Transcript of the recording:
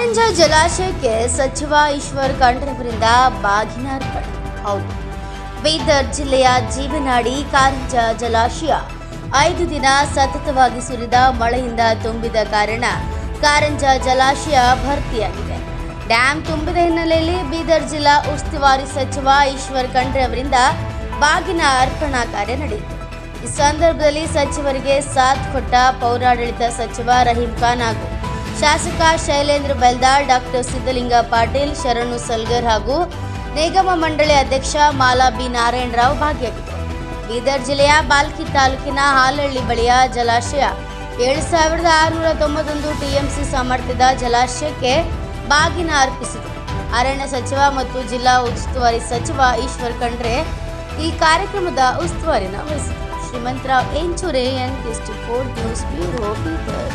ಕಾರಂಜ ಜಲಾಶಯಕ್ಕೆ ಸಚಿವ ಈಶ್ವರ್ ಖಂಡ್ರವರಿಂದ ಬಾಗಿನ ಅರ್ಪಣೆ. ಹೌದು. ಬೀದರ್ ಜಿಲ್ಲೆಯ ಜೀವನಾಡಿ ಕಾರಂಜ ಜಲಾಶಯ ಐದು ದಿನ ಸತತವಾಗಿ ಸುರಿದ ಮಳೆಯಿಂದ ತುಂಬಿದ ಕಾರಣ ಕಾರಂಜ ಜಲಾಶಯ ಭರ್ತಿಯಾಗಿದೆ. ಡ್ಯಾಂ ತುಂಬಿದ ಹಿನ್ನೆಲೆಯಲ್ಲಿ ಬೀದರ್ ಜಿಲ್ಲಾ ಉಸ್ತುವಾರಿ ಸಚಿವ ಈಶ್ವರ್ ಖಂಡ್ರೆ ಬಾಗಿನ ಅರ್ಪಣಾ ಕಾರ್ಯ ನಡೆಯಿತು. ಈ ಸಂದರ್ಭದಲ್ಲಿ ಸಚಿವರಿಗೆ ಸಾಥ್ ಕೊಟ್ಟ ಪೌರಾಡಳಿತ ಸಚಿವ ರಹೀಂ ಖಾನ್ ಹಾಗೂ ಶಾಸಕ ಶೈಲೇಂದ್ರ ಬೆಲ್ದಾಳ್, ಡಾಕ್ಟರ್ ಸಿದ್ದಲಿಂಗ ಪಾಟೀಲ್, ಶರಣು ಸಲ್ಗರ್ ಹಾಗೂ ನಿಗಮ ಮಂಡಳಿ ಅಧ್ಯಕ್ಷ ಮಾಲಾ ಬಿ ನಾರಾಯಣರಾವ್ ಭಾಗಿಯಾಗಿದ್ದರು. ಬೀದರ್ ಜಿಲ್ಲೆಯ ಬಾಲ್ಕಿ ತಾಲೂಕಿನ ಹಾಲಹಳ್ಳಿ ಬಳಿಯ ಜಲಾಶಯ. ಏಳು ಸಾವಿರದ ಆರುನೂರ ತೊಂಬತ್ತೊಂದು ಟಿಎಂಸಿ ಸಾಮರ್ಥ್ಯದ ಜಲಾಶಯಕ್ಕೆ ಬಾಗಿನ ಅರ್ಪಿಸಿದರು ಅರಣ್ಯ ಸಚಿವ ಮತ್ತು ಜಿಲ್ಲಾ ಉಸ್ತುವಾರಿ ಸಚಿವ ಈಶ್ವರ್ ಖಂಡ್ರೆ ಈ ಕಾರ್ಯಕ್ರಮದ ಉಸ್ತುವಾರಿನ ವಹಿಸಿದರು Shrimantrao Enchure N district news bureau Bidar